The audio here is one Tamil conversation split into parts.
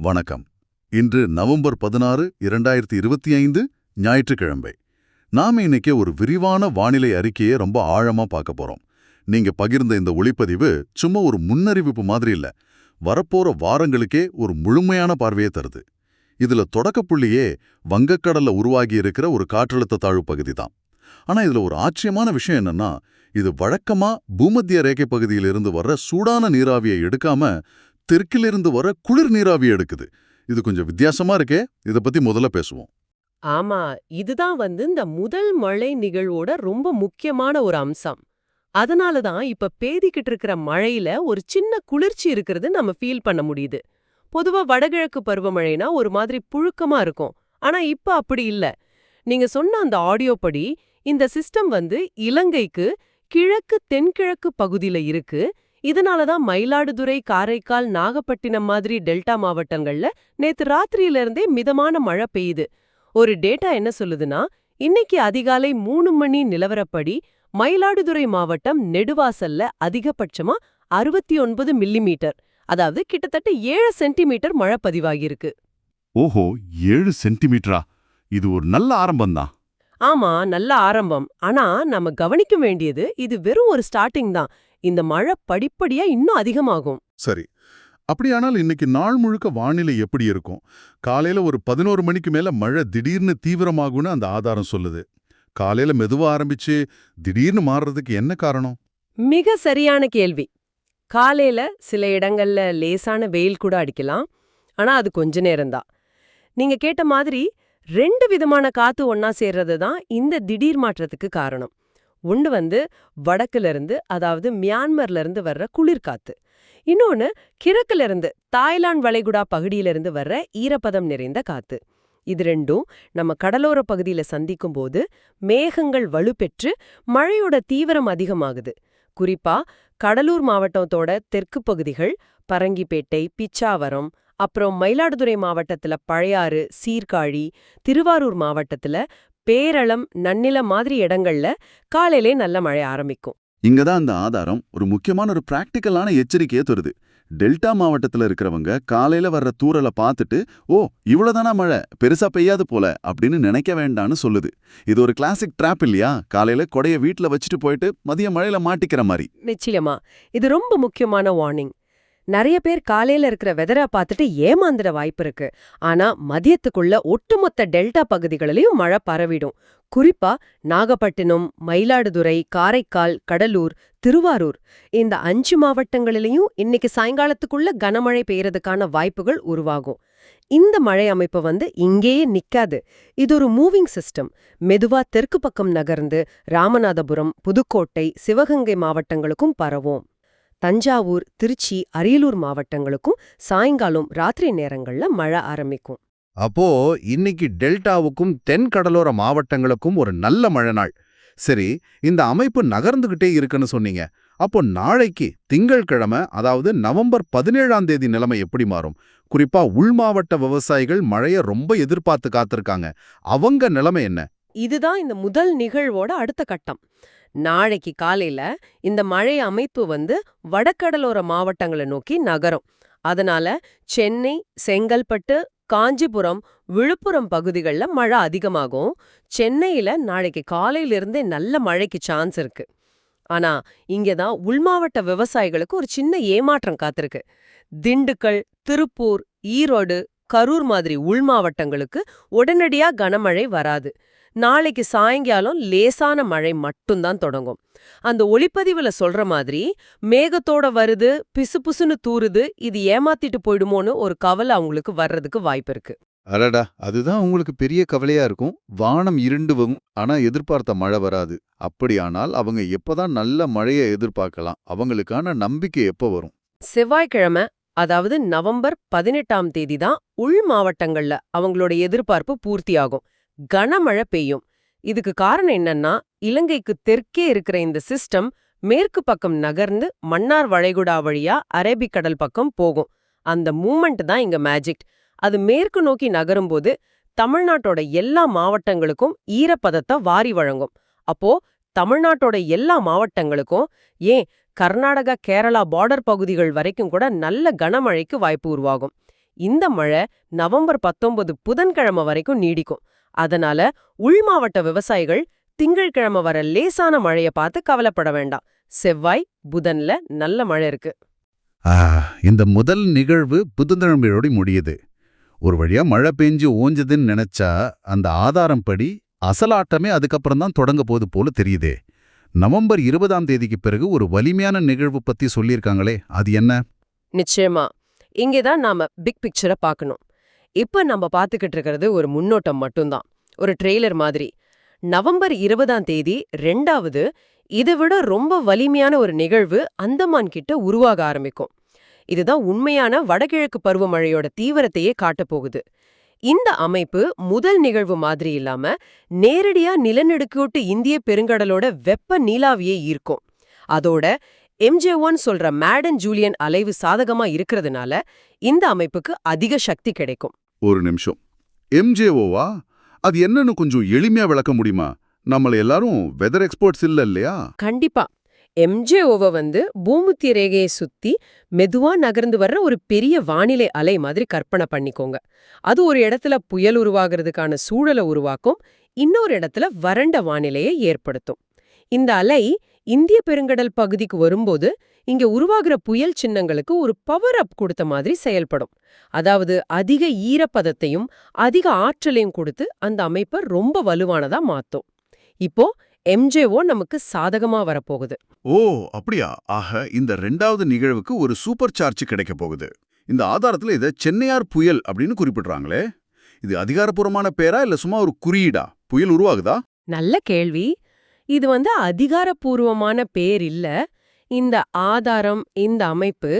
வணக்கம். இன்று நவம்பர் பதினாறு இரண்டாயிரத்தி இருபத்தி ஐந்து ஞாயிற்றுக்கிழமை. நாம இன்னைக்கு ஒரு விரிவான வானிலை அறிக்கையை ரொம்ப ஆழமா பார்க்க போறோம். நீங்க பகிர்ந்த இந்த ஒளிப்பதிவு சும்மா ஒரு முன்னறிவிப்பு மாதிரி இல்ல. வரப்போற வாரங்களுக்கே ஒரு முழுமையான பார்வையை தருது. இதுல தொடக்கப்புள்ளியே வங்கக்கடல்ல உருவாகி இருக்கிற ஒரு காற்றழுத்த தாழ்வு பகுதி தான். ஆனா இதுல ஒரு ஆச்சரியமான விஷயம் என்னன்னா இது வழக்கமா பூமத்திய ரேகை பகுதியிலிருந்து வர்ற சூடான நீராவியை எடுக்காம தெற்கிலிருந்து வர குளிர் நீராவி எடுக்குது. இது கொஞ்சம் வித்தியாசமா இருக்கே இத பத்தி முதல்ல பேசுவோம். ஆமா இதுதான் வந்து இந்த முதல் மழை நிகழ்வோட ரொம்ப முக்கியமான ஒரு அம்சம். அதனால தான் இப்ப பேதிக்கிட்டு இருக்கிற மழையில ஒரு சின்ன குளிர்ச்சி இருக்கிறது நம்ம ஃபீல் பண்ண முடியுது. பொதுவா வடகிழக்கு பருவமழைனா ஒரு மாதிரி புழுக்கமா இருக்கும். ஆனா இப்ப அப்படி இல்ல. நீங்க சொன்ன அந்த ஆடியோ படி இந்த சிஸ்டம் வந்து இலங்கைக்கு கிழக்கு தென்கிழக்கு பகுதியில இருக்கு. இதனால தான் மயிலாடுதுறை காரைக்கால் நாகப்பட்டினம் மாதிரி டெல்டா மாவட்டங்கள்ல நேத்து ராத்திரியில இருந்தே மிதமான மழை பெய்யுது. ஒரு டேட்டா என்ன சொல்லுதுன்னா இன்னைக்கு அதிகாலை மூணு மணி நிலவரப்படி மயிலாடுதுறை மாவட்டம் நெடுவாசல்ல அதிகபட்சமா அறுபத்தி ஒன்பது மில்லிமீட்டர் அதாவது கிட்டத்தட்ட ஏழு சென்டிமீட்டர் மழை பதிவாகியிருக்கு. ஓஹோ ஏழு சென்டிமீட்டரா? இது ஒரு நல்ல ஆரம்பம்தான். ஆமா நல்ல ஆரம்பம். ஆனா நம்ம கவனிக்க வேண்டியது இது வெறும் ஒரு ஸ்டார்டிங் தான். இந்த மழை படிப்படியா இன்னும் அதிகமாகும். சரி. அப்படியானால் இன்னைக்கு நாள் முழுக்க வானிலை எப்படி இருக்கும்? காலையில ஒரு பதினோரு மணிக்கு மேல மழை திடீர்னு தீவிரமாகும்னு அந்த ஆதாரம் சொல்லுது. காலையில மெதுவா ஆரம்பிச்சு திடீர்னு மாறுறதுக்கு என்ன காரணம்? மிக சரியான கேள்வி. காலையில சில இடங்கள்ல லேசான வெயில் கூட அடிக்கலாம். ஆனா அது கொஞ்ச நேரம்தான் நீங்க கேட்ட மாதிரி ரெண்டு விதமான காத்து ஒன்னா சேர்றது தான் இந்த திடீர் மாற்றத்துக்கு காரணம். ஒன்று வந்து வடக்குல இருந்து அதாவது மியான்மர்ல இருந்து வர்ற குளிர்காத்து. இன்னொன்னு கிழக்குல இருந்து தாய்லாந்து வளைகுடா பகுதியிலிருந்து வர்ற ஈரப்பதம் நிறைந்த காத்து. இது ரெண்டும் நம்ம கடலோர பகுதியில சந்திக்கும் போது மேகங்கள் வலுப்பெற்று மழையோட தீவிரம் அதிகமாகுது. குறிப்பா கடலூர் மாவட்டத்தோட தெற்கு பகுதிகள் பரங்கிப்பேட்டை பிச்சாவரம் அப்புறம் மயிலாடுதுறை மாவட்டத்துல பழையாறு சீர்காழி திருவாரூர் மாவட்டத்துல பேரளம் நன்னில மாதிரி இடங்கள்ல காலையிலே நல்ல மழை ஆரம்பிக்கும். இங்க தான் அந்த ஆதாரம் ஒரு முக்கியமான ஒரு பிராக்டிக்கலான எச்சரிக்கையை தருது. டெல்டா மாவட்டத்துல இருக்கிறவங்க காலையில வர்ற தூறலை பார்த்துட்டு ஓ இவ்வளவுதானா மழை? பெருசா பெய்யாது போல அப்படின்னு நினைக்க வேண்டான்னு சொல்லுது. இது ஒரு கிளாசிக் ட்ராப் இல்லையா? காலையில கொடைய வீட்ல வச்சுட்டு போயிட்டு மதிய மழையில மாட்டிக்கிற மாதிரி. நிச்சயமா. இது ரொம்ப முக்கியமான வார்னிங் நிறைய பேர் காலையில இருக்கிற வெதரா பார்த்துட்டு ஏமாந்துட வாய்ப்பு இருக்கு. ஆனா மதியத்துக்குள்ள ஒட்டுமொத்த டெல்டா பகுதிகளிலையும் மழை பரவிடும். குறிப்பா நாகப்பட்டினம் மயிலாடுதுறை காரைக்கால் கடலூர் திருவாரூர். இந்த அஞ்சு மாவட்டங்களிலையும் இன்னைக்கு சாயங்காலத்துக்குள்ள கனமழை பெய்யறதுக்கான வாய்ப்புகள் உருவாகும். இந்த மழை அமைப்பு வந்து இங்கேயே நிக்காது. இது ஒரு மூவிங் சிஸ்டம். மெதுவா தெற்கு பக்கம் நகர்ந்து ராமநாதபுரம் புதுக்கோட்டை சிவகங்கை மாவட்டங்களுக்கும் பரவும். தஞ்சாவூர் திருச்சி அரியலூர் மாவட்டங்களுக்கும் சாயங்காலம் ராத்திரி நேரங்கள்ல மழை ஆரம்பிக்கும். அப்போ இன்னைக்கு டெல்டாவுக்கும் தென் கடலோர மாவட்டங்களுக்கும் ஒரு நல்ல மழை நாள். சரி இந்த அமைப்பு நகர்ந்துகிட்டே இருக்குன்னு சொன்னீங்க. அப்போ நாளைக்கு திங்கள்கிழமை அதாவது நவம்பர் பதினேழாம் தேதி நிலைமை எப்படி மாறும்? குறிப்பா உள் மாவட்ட விவசாயிகள் மழைய ரொம்ப எதிர்பார்த்து காத்திருக்காங்க. அவங்க நிலைமை என்ன? இதுதான் இந்த முதல் நிகழ்வோட அடுத்த கட்டம். நாளைக்கு காலையில இந்த மழை அமைப்பு வந்து வடகடலோர மாவட்டங்களை நோக்கி நகரும். அதனால சென்னை செங்கல்பட்டு காஞ்சிபுரம் விழுப்புரம் பகுதிகளில் மழை அதிகமாகும். சென்னையில நாளைக்கு காலையிலிருந்தே நல்ல மழைக்கு சான்ஸ் இருக்கு. ஆனா இங்கதான் உள்மாவட்ட விவசாயிகளுக்கு ஒரு சின்ன ஏமாற்றம் காத்திருக்கு. திண்டுக்கல் திருப்பூர் ஈரோடு கரூர் மாதிரி உள் மாவட்டங்களுக்கு உடனடியா கனமழை வராது. நாளைக்கு சாயங்காலம் லேசான மழை மட்டும்தான் தொடங்கும். அந்த ஒளிப்பதிவுல சொல்ற மாதிரி மேகத்தோட வருது பிசுபிசுன்னு தூறுது இது ஏமாத்திட்டு போயிடுமோன்னு ஒரு கவலை அவங்களுக்கு வர்றதுக்கு வாய்ப்பு இருக்கு. அடடா அதுதான் உங்களுக்கு பெரிய கவலையா இருக்கும். வானம் இருண்டுவும் ஆனா எதிர்பார்த்த மழை வராது. அப்படியானால் அவங்க எப்பதான் நல்ல மழையை எதிர்பார்க்கலாம். அவங்களுக்கான நம்பிக்கை எப்போ வரும்? செவ்வாய்க்கிழமை அதாவது நவம்பர் பதினெட்டாம் தேதி தான் உள் மாவட்டங்கள்ல அவங்களோட எதிர்பார்ப்பு பூர்த்தியாகும். கனமழை பெய்யும். இதுக்கு காரணம் என்னன்னா இலங்கைக்கு தெற்கே இருக்கிற இந்த சிஸ்டம் மேற்கு பக்கம் நகர்ந்து மன்னார் வளைகுடா வழியா அரேபிக்கடல் பக்கம் போகும். அந்த மூமெண்ட் தான் இங்க மேஜிக் அது மேற்கு நோக்கி நகரும்போது தமிழ்நாட்டோட எல்லா மாவட்டங்களுக்கும் ஈரப்பதத்தை வாரி வழங்கும். அப்போ தமிழ்நாட்டோட எல்லா மாவட்டங்களுக்கும் ஏன் கர்நாடகா கேரளா பார்டர் பகுதிகள் வரைக்கும் கூட நல்ல கனமழைக்கு வாய்ப்பு உருவாகும். இந்த மழை நவம்பர் பத்தொன்பது புதன்கிழமை வரைக்கும் நீடிக்கும். அதனால உள் மாவட்ட விவசாயிகள் திங்கள்கிழமை வர லேசான மழைய பார்த்து கவலைப்பட வேண்டாம். செவ்வாய் புதன்ல நல்ல மழை இருக்கு. இந்த முதல் நிகழ்வு புதன்கிழமையோடு முடியுது. ஒரு வழியா மழை பெஞ்சு ஓஞ்சதுன்னு நினைச்சா அந்த ஆதாரம் படி அசலாட்டமே அதுக்கப்புறம் தான் தொடங்க போது போல தெரியுதே. நவம்பர் இருபதாம் தேதிக்கு பிறகு ஒரு வலிமையான நிகழ்வு பத்தி சொல்லியிருக்காங்களே அது என்ன? நிச்சயமா. இங்கே தான் நாம பிக் பிக்சரை பார்க்கணும். இப்ப நம்ம பார்த்துக்கிட்டு இருக்கிறது ஒரு முன்னோட்டம் மட்டும்தான். ஒரு ட்ரெய்லர் மாதிரி. நவம்பர் இருபதாம் தேதி ரெண்டாவது இதை விட ரொம்ப வலிமையான ஒரு நிகழ்வு அந்தமான் கிட்ட உருவாக ஆரம்பிக்கும். இதுதான் உண்மையான வடகிழக்கு பருவமழையோட தீவிரத்தையே காட்டப்போகுது இந்த அமைப்பு முதல் நிகழ்வு மாதிரி இல்லாம நேரடியா நிலநடுக்கோட்டு இந்திய பெருங்கடலோட வெப்ப நீலாவியே ஈர்க்கும். அதோட எம்ஜே ஒன் சொல்ற மேடன் ஜூலியன் அலைவு சாதகமா இருக்கிறதுனால இந்த அமைப்புக்கு அதிக சக்தி கிடைக்கும். ஒரு நிமிஷம். எம்ஜேஓவா அது என்னன்னு கொஞ்சம் எளிமையா விளக்க முடியுமா? நம்மள எல்லாரும் வெதர் எக்ஸ்பர்ட்ஸ் இல்ல இல்லையா? கண்டிப்பா. எம்ஜேஓவை வந்து பூமத்திய ரேகையை சுத்தி மெதுவா நகர்ந்து வர்ற ஒரு பெரிய வானிலை அலை மாதிரி கற்பனை பண்ணிக்கோங்க. அது ஒரு இடத்துல புயல் உருவாகிறதுக்கான சூழலை உருவாக்கும் இன்னொரு இடத்துல வறண்ட வானிலையை ஏற்படுத்தும். இந்த அலை இந்திய பெருங்கடல் பகுதிக்கு வரும்போது இங்க உருவாகிற புயல் சின்னங்களுக்கு ஒரு பவர் அப் கொடுத்த மாதிரி செயல்படும். அதாவது அதிக ஈரப்பதத்தையும் அதிக ஆற்றலையும் கொடுத்து அந்த அமைப்பை ரொம்ப வலுவானதா மாத்தும். இப்போ எம்ஜேஓ நமக்கு சாதகமா வரப்போகுது. ஓ அப்படியா? ஆக இந்த ரெண்டாவது நிகழ்வுக்கு ஒரு சூப்பர் சார்ஜ் கிடைக்க போகுது. இந்த ஆதாரத்துல இத சென்னையார் புயல் அப்படின்னு குறிப்பிடுறாங்களே. இது அதிகாரப்பூர்வமான பேரா இல்ல சும்மா ஒரு குறியீடா? புயல் உருவாகுதா? நல்ல கேள்வி. இது வந்து அதிகாரப்பூர்வமான பேர் இல்ல. இந்த ஆதாரம் இந்த அமைப்பு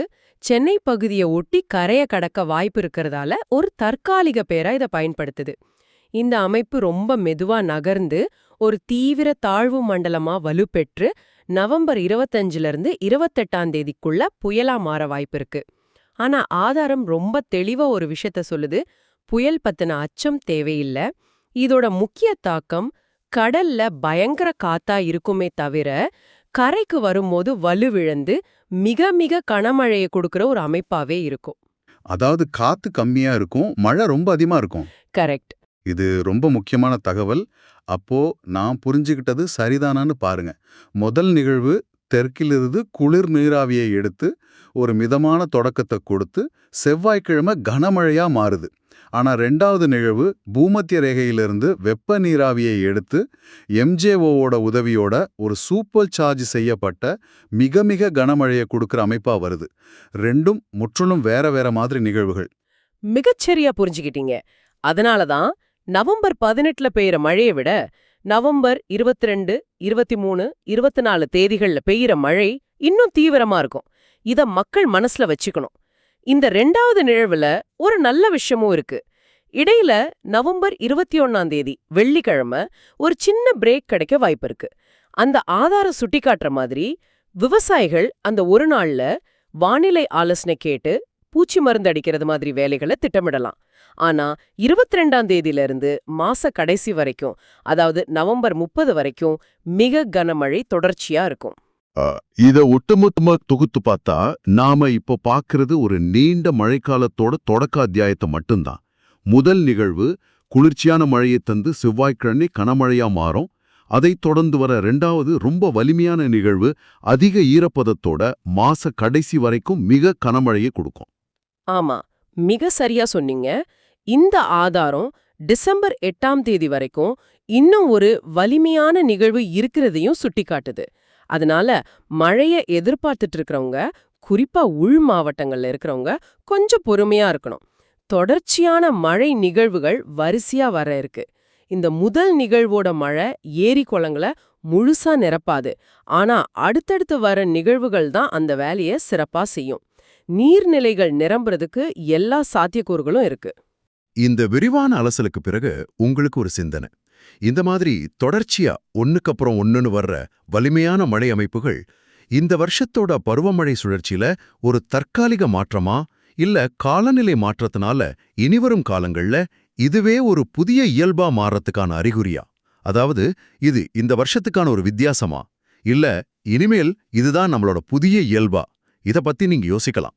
சென்னை பகுதியை ஒட்டி கரைய கடக்க வாய்ப்பு இருக்கிறதால ஒரு தற்காலிக பேரா இதை பயன்படுத்துது. இந்த அமைப்பு ரொம்ப மெதுவா நகர்ந்து ஒரு தீவிர தாழ்வு மண்டலமா வலுப்பெற்று நவம்பர் இருபத்தஞ்சுல இருந்து இருபத்தெட்டாம் தேதிக்குள்ள புயலா மாற வாய்ப்பு இருக்கு. ஆனா ஆதாரம் ரொம்ப தெளிவா ஒரு விஷயத்த சொல்லுது. புயல் பத்தின அச்சம் தேவையில்ல. இதோட முக்கிய தாக்கம் கடல்ல பயங்கர காத்தா இருக்குமே தவிர கரைக்கு வரும்போது வலுவிழந்து மிக மிக கனமழையை கொடுக்கிற ஒரு அமைப்பாவே இருக்கும். அதாவது காத்து கம்மியா இருக்கும் மழை ரொம்ப அதிகமா இருக்கும். கரெக்ட். இது ரொம்ப முக்கியமான தகவல். அப்போ நான் புரிஞ்சுக்கிட்டது சரிதானான்னு பாருங்க. முதல் நிகழ்வு தெற்கிலிருந்து குளிர் நீராவியை எடுத்து ஒரு மிதமான தொடக்கத்தை கொடுத்து செவ்வாய்க்கிழமை கனமழையா மாறுது. ஆனா ரெண்டாவது நிகழ்வு பூமத்திய ரேகையிலிருந்து வெப்ப நீராவியை எடுத்து எம்ஜேஓவோட உதவியோட ஒரு சூப்பர் சார்ஜ் செய்யப்பட்ட மிக மிக கனமழையை கொடுக்குற அமைப்பா வருது. ரெண்டும் முற்றிலும் வேற வேற மாதிரி நிகழ்வுகள். மிகச்சரியா புரிஞ்சுக்கிட்டீங்க. அதனால தான் நவம்பர் பதினெட்டுல பெய்யற மழையை விட நவம்பர் இருபத்தி ரெண்டு இருபத்தி மூணு இருபத்தி நாலு தேதிகள்ல பெய்யற மழை இன்னும் தீவிரமா இருக்கும். இத மக்கள் மனசுல வச்சுக்கணும். இந்த ரெண்டாவது நிழவுல ஒரு நல்ல விஷயமும் இருக்கு. இடையில நவம்பர் இருபத்தி ஒன்னாம் தேதி வெள்ளிக்கிழமை ஒரு சின்ன பிரேக் கிடைக்க வாய்ப்பு இருக்கு. அந்த ஆதாரம் சுட்டிக்காட்டுற மாதிரி விவசாயிகள் அந்த ஒரு நாள்ல வானிலை ஆலோசனை கேட்டு பூச்சி மருந்து அடிக்கிறது மாதிரி வேலைகளை திட்டமிடலாம். ஆனா இருபத்தி ரெண்டாம் தேதியிலிருந்து மாச கடைசி வரைக்கும் அதாவது நவம்பர் முப்பது வரைக்கும் மிக கனமழை தொடர்ச்சியா இருக்கும். இத ஒட்டுமொத்தமா தொகுத்து பார்த்தா நாம இப்போ பார்க்கறது ஒரு நீண்ட மழைக்காலத்தோட தொடக்க அத்தியாயத்தை மட்டும்தான். முதல் நிகழ்வு குளிர்ச்சியான மழையை தந்து செவ்வாய்க்கிழமை கனமழையா மாறும். அதைத் தொடர்ந்து வர ரெண்டாவது ரொம்ப வலிமையான நிகழ்வு அதிக ஈரப்பதத்தோட மாச கடைசி வரைக்கும் மிக கனமழையை கொடுக்கும். ஆமா மிக சரியா சொன்னீங்க. இந்த ஆதாரம் டிசம்பர் எட்டாம் தேதி வரைக்கும் இன்னும் ஒரு வலிமையான நிகழ்வு இருக்கிறதையும் சுட்டிக்காட்டுது. அதனால மழைய எதிர்பார்த்துட்டு இருக்கிறவங்க குறிப்பா உள் மாவட்டங்கள்ல இருக்கிறவங்க கொஞ்சம் பொறுமையா இருக்கணும். தொடர்ச்சியான மழை நிகழ்வுகள் வரிசையா வர இருக்கு. இந்த முதல் நிகழ்வோட மழை ஏரி குளங்களை முழுசா நிரப்பாது. ஆனா அடுத்தடுத்து வர நிகழ்வுகள் தான் அந்த வேலையை சிறப்பா செய்யும். நீர்நிலைகள் நிரம்புறதுக்கு எல்லா சாத்தியக்கூறுகளும் இருக்கு. இந்த விரிவான அலசலுக்கு பிறகு உங்களுக்கு ஒரு சிந்தனை. இந்த மாதிரி தொடர்ச்சியா ஒண்ணுக்கப்புறம் ஒன்னுன்னு வர்ற வலிமையான மழை அமைப்புகள் இந்த வருஷத்தோட பருவமழை சுழற்சியில ஒரு தற்காலிக மாற்றமா? இல்ல காலநிலை மாற்றத்தினால இனிவரும் காலங்கள்ல இதுவே ஒரு புதிய இயல்பா மாறத்துக்கான அறிகுறியா? அதாவது இது இந்த வருஷத்துக்கான ஒரு வித்தியாசமா? இல்ல இனிமேல் இதுதான் நம்மளோட புதிய இயல்பா? இத பத்தி நீங்க யோசிக்கலாம்.